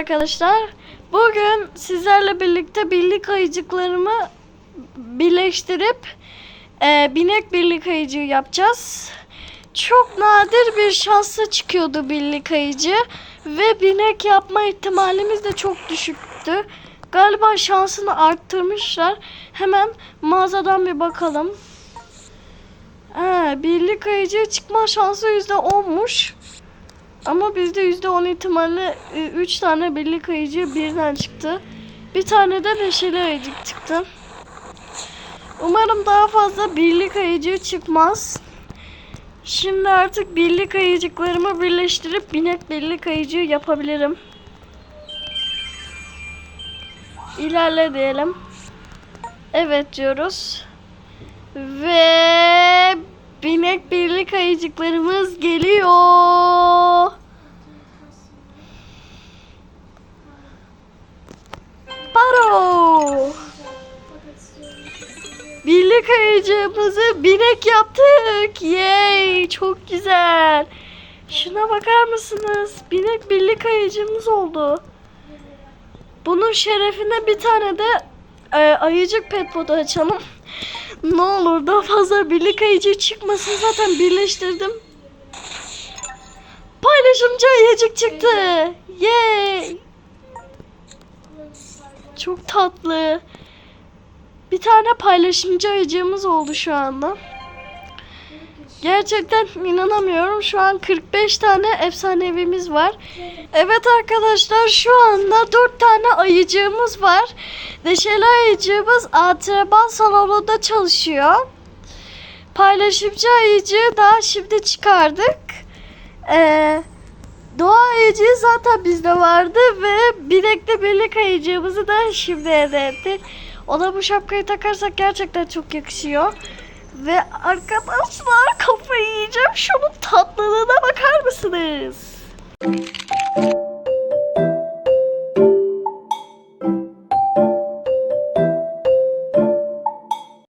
Arkadaşlar bugün sizlerle birlikte birlik ayıcıklarımı birleştirip e, binek birlik ayıcığı yapacağız. Çok nadir bir şansla çıkıyordu birlik ayıcı ve binek yapma ihtimalimiz de çok düşüktü. Galiba şansını arttırmışlar. Hemen mağazadan bir bakalım. Ha, birlik ayıcı çıkma şansı %10'muş. Ama bizde %10 ihtimalle 3 tane birlik ayıcı birden çıktı. Bir tane de neşeli ayıcık çıktı. Umarım daha fazla birlik ayıcı çıkmaz. Şimdi artık birlik ayıcıklarımı birleştirip binek birlik ayıcı yapabilirim. İlerle diyelim. Evet diyoruz. Ve binek birlik ayıcıklarımız geliyor. Paro. Birlik ayıcığımızı binek yaptık. Çok güzel. Şuna bakar mısınız? Binek birlik ayıcığımız oldu. Bunun şerefine bir tane de e, ayıcık pet podu açalım. ne olur daha fazla birlik ayıcı çıkmasın zaten birleştirdim. Paylaşımcı ayıcık çıktı. Yay! Çok tatlı. Bir tane paylaşımcı ayıcığımız oldu şu anda. Gerçekten inanamıyorum. Şu an 45 tane efsanevimiz var. Evet arkadaşlar şu anda 4 tane ayıcığımız var. Neşeli ayıcığımız antrenman salonunda çalışıyor. Paylaşımcı ayıcığı daha şimdi çıkardık. Ee, doğa ayıcığı zaten bizde vardı ve bilekli birlik ayıcığımızı da şimdi elde ettik. Ona bu şapkayı takarsak gerçekten çok yakışıyor. Ve arkadaşlar kafayı yiyeceğim. Şunun tatlılığına bakar